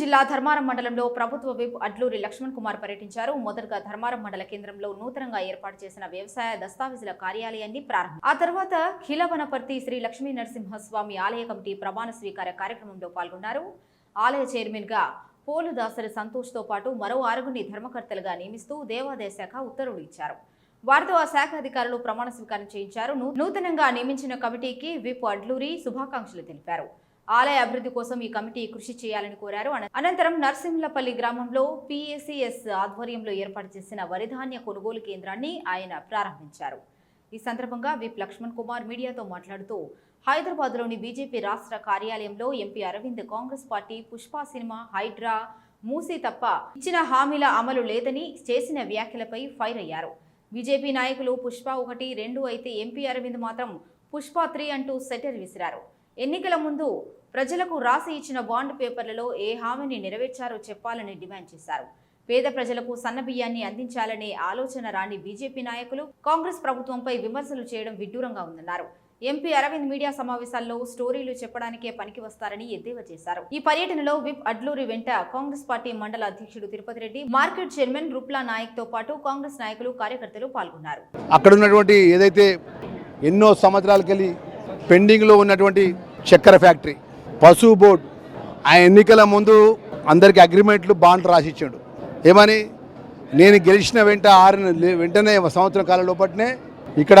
జిల్లా ధర్మారం మండలంలో ప్రభుత్వ విప్ అడ్లూరి లక్ష్మణ్ కుమార్ పర్యటించారు. మొదటగా ధర్మారం మండల కేంద్రంలో నూతనంగా ఏర్పాటు చేసిన వ్యవసాయ దస్తావేజుల కార్యాలయాన్ని ప్రారంభం. ఆ తర్వాత ఖిలవనపర్తి శ్రీ లక్ష్మీ నరసింహస్వామి ఆలయ కమిటీ ప్రమాణ స్వీకార కార్యక్రమంలో పాల్గొన్నారు. ఆలయ చైర్మన్గా పోలు దాసరి సంతోష్తో పాటు మరో ఆరుగురిని ధర్మకర్తలుగా నియమిస్తూ దేవాదాయ శాఖ ఉత్తర్వులు ఇచ్చారు. వారితో ఆ శాఖ అధికారులు ప్రమాణ స్వీకారం చేయించారు. నూతనంగా నియమించిన కమిటీకి విప్ అడ్లూరి శుభాకాంక్షలు తెలిపారు. ఆలయ అభివృద్ధి కోసం ఈ కమిటీ కృషి చేయాలని కోరారు. అనంతరం నర్సింహులపల్లి గ్రామంలో పిఎసిఎస్ ఆధ్వర్యంలో ఏర్పాటు చేసిన వరిధాన్య కొనుగోలు కేంద్రాన్ని ఆయన ప్రారంభించారు. ఈ సందర్భంగా విప్ లక్ష్మణ్ కుమార్ మీడియాతో మాట్లాడుతూ హైదరాబాద్లోని బీజేపీ రాష్ట్ర కార్యాలయంలో MP Aravind Congress party Pushpa cinema HYDRAA Musi తప్ప ఇచ్చిన హామీల అమలు లేదని చేసిన వ్యాఖ్యలపై ఫైర్ అయ్యారు. బీజేపీ నాయకులు పుష్ప ఒకటి రెండు అయితే ఎంపీ అరవింద్ మాత్రం పుష్ప త్రీ అంటూ సెటర్ విసిరారు. ఎన్నికల ముందు ప్రజలకు రాసి ఇచ్చిన బాండ్ పేపర్లలో ఏ హామీని నెరవేర్చారో చెప్పాలని డిమాండ్ చేశారు. పేద ప్రజలకు సన్నబియ్యాన్ని అందించాలనే ఆలోచన రాని బీజేపీ నాయకులు కాంగ్రెస్ ప్రభుత్వంపై విమర్శలు చేయడం విడ్డూరంగా ఉందన్నారు. ఎంపీ అరవింద్ మీడియా సమావేశాల్లో స్టోరీలు చెప్పడానికే పనికి వస్తారని ఎద్దేవా చేశారు. ఈ పర్యటనలో విప్ అడ్లూరి వెంట కాంగ్రెస్ పార్టీ మండల అధ్యక్షుడు తిరుపతి రెడ్డి మార్కెట్ చైర్మన్ రుప్లా నాయక్తో పాటు కాంగ్రెస్ నాయకులు కార్యకర్తలు పాల్గొన్నారు. అక్కడ ఉన్నటువంటి ఏదైతే ఎన్నో సంవత్సరాలకెళ్ళి పెండింగ్లో ఉన్నటువంటి చక్కెర ఫ్యాక్టరీ పశు బోర్డ్. ఆ ఎన్నికల ముందు అందరికి అగ్రిమెంట్లు బాండ్లు రాసిచ్చాడు. ఏమని? నేను గెలిచిన వెంట ఆరు వెంటనే సంవత్సరం కాలం లోపట్నే ఇక్కడ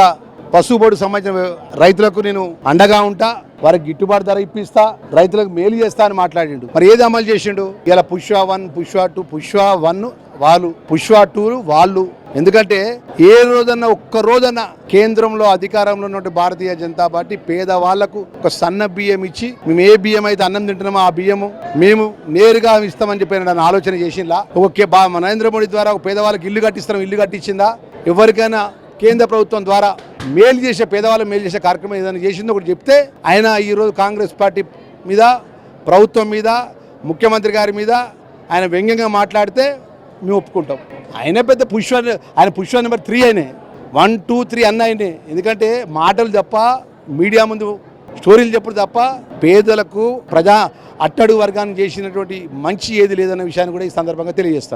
పశు బోర్డు సంబంధించిన రైతులకు నేను అండగా ఉంటా వారికి గిట్టుబాటు ధర ఇప్పిస్తా రైతులకు మేలు చేస్తా అని మాట్లాడిండు. మరి ఏది అమలు చేసిండు? ఇలా Pushpa one Pushpa two Pushpa one వాళ్ళు పుష్ప టూ వాళ్ళు ఎందుకంటే ఏ రోజన్నా ఒక్క రోజన్నా కేంద్రంలో అధికారంలో ఉన్న భారతీయ జనతా పార్టీ పేదవాళ్ళకు ఒక సన్న బియ్యం ఇచ్చి మేము ఏ బియ్యం అయితే అన్నం తింటున్నామో ఆ బియ్యము మేము నేరుగా ఇస్తామని చెప్పి నన్ను ఆలోచన చేసిందా ఓకే బా నరేంద్ర మోడీ ద్వారా ఒక పేదవాళ్ళకి ఇల్లు కట్టిస్తాం ఇల్లు కట్టించిందా? ఎవరికైనా కేంద్ర ప్రభుత్వం ద్వారా మేలు చేసే పేదవాళ్ళు మేలు చేసే కార్యక్రమం ఏదైనా చేసిందో ఒకటి చెప్తే ఆయన ఈరోజు కాంగ్రెస్ పార్టీ మీద ప్రభుత్వం మీద ముఖ్యమంత్రి గారి మీద ఆయన వ్యంగ్యంగా మాట్లాడితే మేము ఒప్పుకుంటాం. ఆయన పెద్ద పుష్ప ఆయన పుష్ప నెంబర్ త్రీ ఆయనే. వన్ టూ త్రీ అన్న ఆయనే. ఎందుకంటే మాటలు తప్ప మీడియా ముందు స్టోరీలు చెప్పుడు తప్ప పేదలకు ప్రజా అట్టడుగు వర్గాన్ని చేసినటువంటి మంచి ఏది లేదన్న విషయాన్ని కూడా ఈ సందర్భంగా తెలియజేస్తాను.